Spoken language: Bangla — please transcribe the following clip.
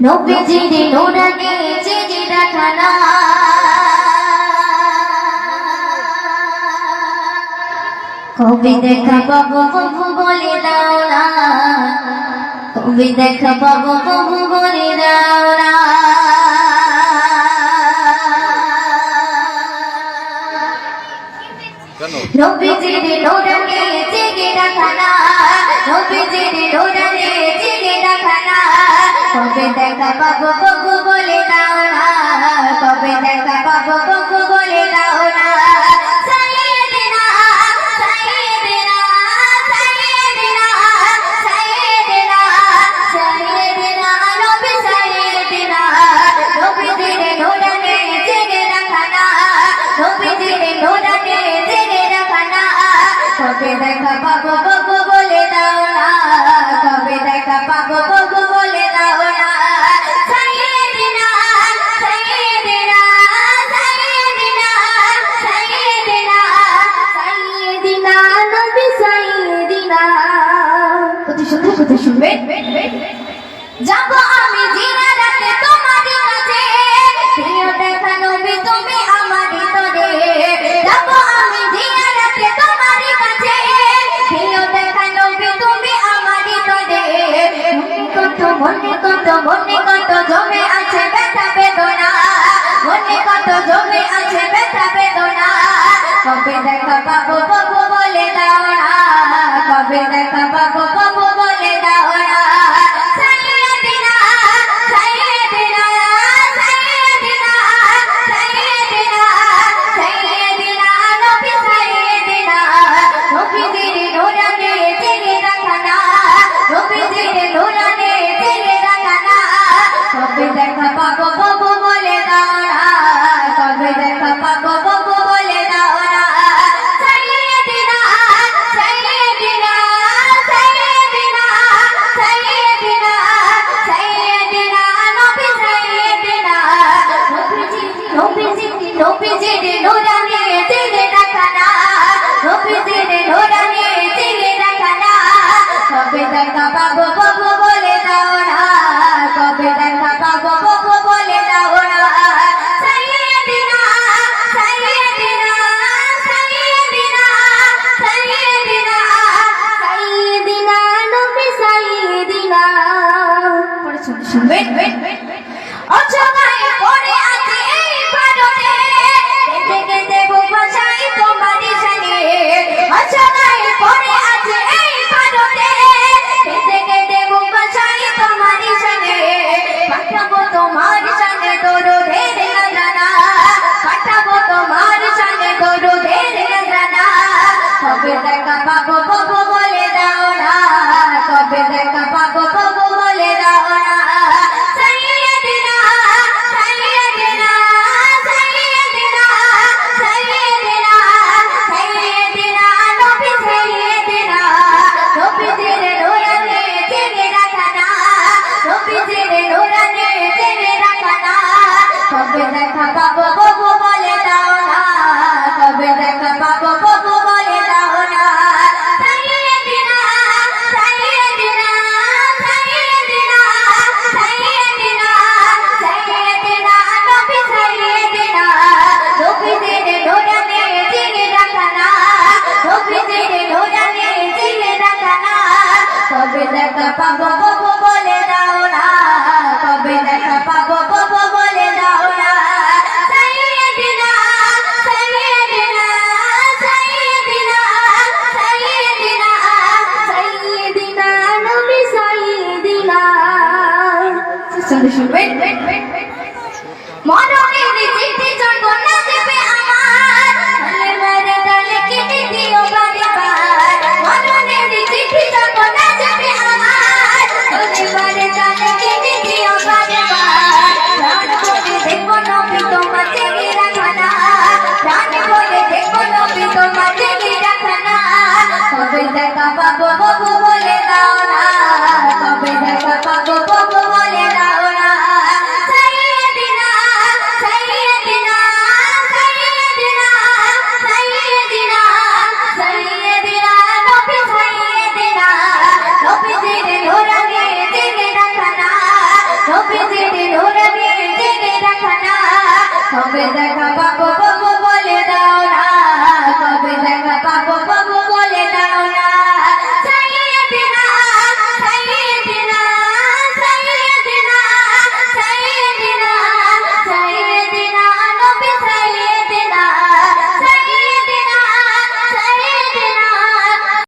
নবীজির নুরানি চিঠি দেখানা কবি দেখা বাবু বাবু বলে দাওরা কবি দেখা বাবু বাবু বলে দাওরা নবীজির নুরানি চিঠি দেখানা নবীজির নুরানি চিঠি দেখানা তবে দেখা পাবো, বকু বলে দাও না। তবে দেখা পাবো, বকু বলে দাও না। তবে দেখা পাবো, বকু বলে দাও না। তবে দেখা পাবো, বকু শুধু কথা শুনবে যাব আমি দিনে রাতে তোমারই কাছে। প্রিয় দেখা নবী, তুমি আমারই তরে। যাব আমি দিনে রাতে তোমারই কাছে। প্রিয় দেখা নবী, তুমি আমারই তরে। কত, মনে কত মনে কত জমে আছে ব্যথা বেদনা। মনে কত জমে আছে ব্যথা বেদনা। কবে দেখা পাবো পাবো বলে দাও না। কবে দেখা পাবো পাবো Bravo, bravo. দেখা পাবো পাবো বলে দাও না কবে দেখা পাবো পাবো বলে দাও না Papa, papa, papa. Wait, wait, wait, wait. Mono! কবে দেখা পাবো